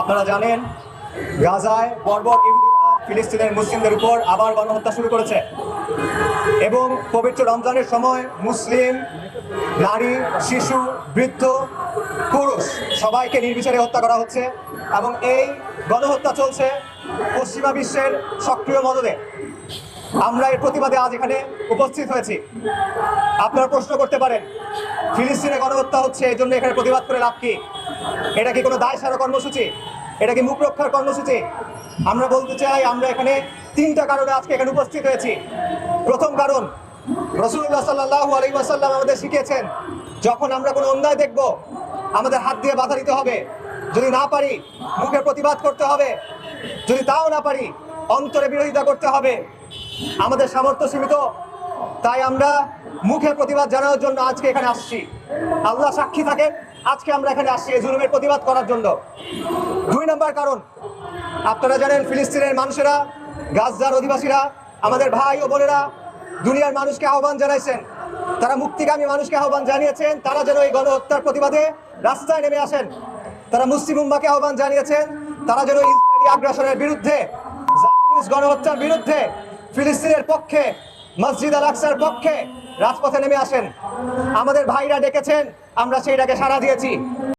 আপনারা জানেন, গাজায় বর্বর ইহুদিরা ফিলিস্তিনের মুসলিমদের উপর আবার গণহত্যা শুরু করেছে। এবং পবিত্র রমজানের সময় মুসলিম, নারী, শিশু, বৃদ্ধ, পুরুষ সবাইকে নির্বিচারে হত্যা করা হচ্ছে এবং এই গণহত্যা চলছে পশ্চিমা বিশ্বের সক্রিয় মদদে। আমরা এর প্রতিবাদে আজ এখানে উপস্থিত হয়েছি। আপনারা প্রশ্ন করতে পারেন, ফিলিস্তিনে গণহত্যা হচ্ছে এই জন্য এখানে প্রতিবাদ করে লাভ কি? এটা কি কোনো দায় সারা কর্মসূচি? এটা কি মুখ রক্ষার কর্মসূচি? আমরা বলতে চাই, আমরা এখানে তিনটা কারণে আজকে এখানে উপস্থিত হয়েছি। প্রথম কারণ রসুল্লাহ সাল্লাহ আলী ওয়াসাল্লাম আমাদের শিখিয়েছেন, যখন আমরা কোনো অন্যায় দেখব, আমাদের হাত দিয়ে বাধা দিতে হবে। যদি না পারি মুখে প্রতিবাদ করতে হবে। যদি তাও না পারি, অন্তরে বিরোধিতা করতে হবে। আমাদের সামর্থ্য সীমিত। তাই আমরা মুখে প্রতিবাদ জানানোর জন্য আজকে এখানে আসছি। আল্লাহ সাক্ষী থাকে, আজকে আমরা এখানে আসছি এই জুলুমের প্রতিবাদ করার জন্য। দুই নম্বর কারণ, আপনারা জানেন ফিলিস্তিনের মানুষেরা গাজার অধিবাসীরা, আমাদের ভাই ও বোনেরা দুনিয়ার মানুষকে আহ্বান জানাইছেন। তারা মুক্তিগামী মানুষকে আহ্বান জানিয়েছেন, তারা যেন এই গণহত্যার প্রতিবাদে রাস্তায় নেমে আসেন। তারা মুসলিম উম্মাকে আহ্বান জানিয়েছেন, তারা যেন ইসরায়েলি আগ্রাসনের বিরুদ্ধে গণহত্যার বিরুদ্ধে ফিলিস্তিনের পক্ষে, মসজিদ আল আকসার পক্ষে রাজপথে নেমে আসেন। আমাদের ভাইরা ডেকেছেন, আমরা সেইটাকে সাড়া দিয়েছি।